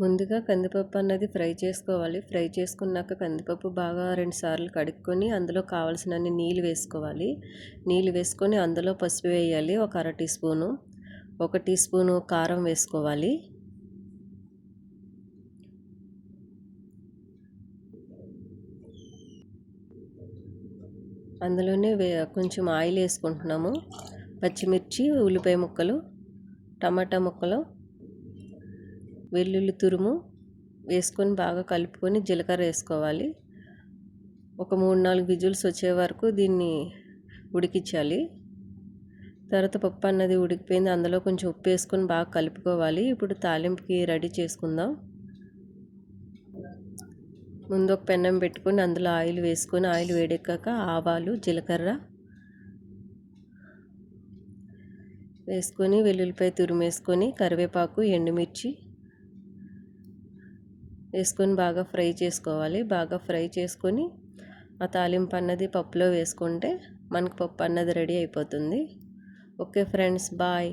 ముందుగా కందిపప్పు అన్నది ఫ్రై చేసుకోవాలి. ఫ్రై చేసుకున్నాక కందిపప్పు బాగా రెండు సార్లు కడుక్కొని అందులో కావాల్సినన్ని నీళ్ళు వేసుకోవాలి. నీళ్ళు వేసుకొని అందులో పసుపు వేయాలి. ఒక అర టీ స్పూను. ఒక టీ స్పూను కారం వేసుకోవాలి. అందులోనే వే కొంచెం ఆయిల్ వేసుకుంటున్నాము. పచ్చిమిర్చి ఉల్లిపాయ ముక్కలు టమాటా ముక్కలు వెల్లుల్లి తురుము వేసుకొని బాగా కలుపుకొని జీలకర్ర వేసుకోవాలి. ఒక మూడు నాలుగు విజుల్స్ వచ్చే వరకు దీన్ని ఉడికించాలి. తర్వాత పప్పు అన్నది ఉడికిపోయింది. అందులో కొంచెం ఉప్పు వేసుకొని బాగా కలుపుకోవాలి. ఇప్పుడు తాలింపుకి రెడీ చేసుకుందాం. ముందు ఒక పెన్నం పెట్టుకొని అందులో ఆయిల్ వేసుకొని ఆయిల్ వేడెక్కాక ఆవాలు జీలకర్ర వేసుకొని వెల్లుల్లిపాయ తురిమేసుకొని కరివేపాకు ఎండుమిర్చి వేసుకొని బాగా ఫ్రై చేసుకోవాలి. బాగా ఫ్రై చేసుకొని ఆ తాలింపు అన్నది పప్పులో వేసుకుంటే మనకు పప్పు అన్నది రెడీ అయిపోతుంది. Okay friends bye.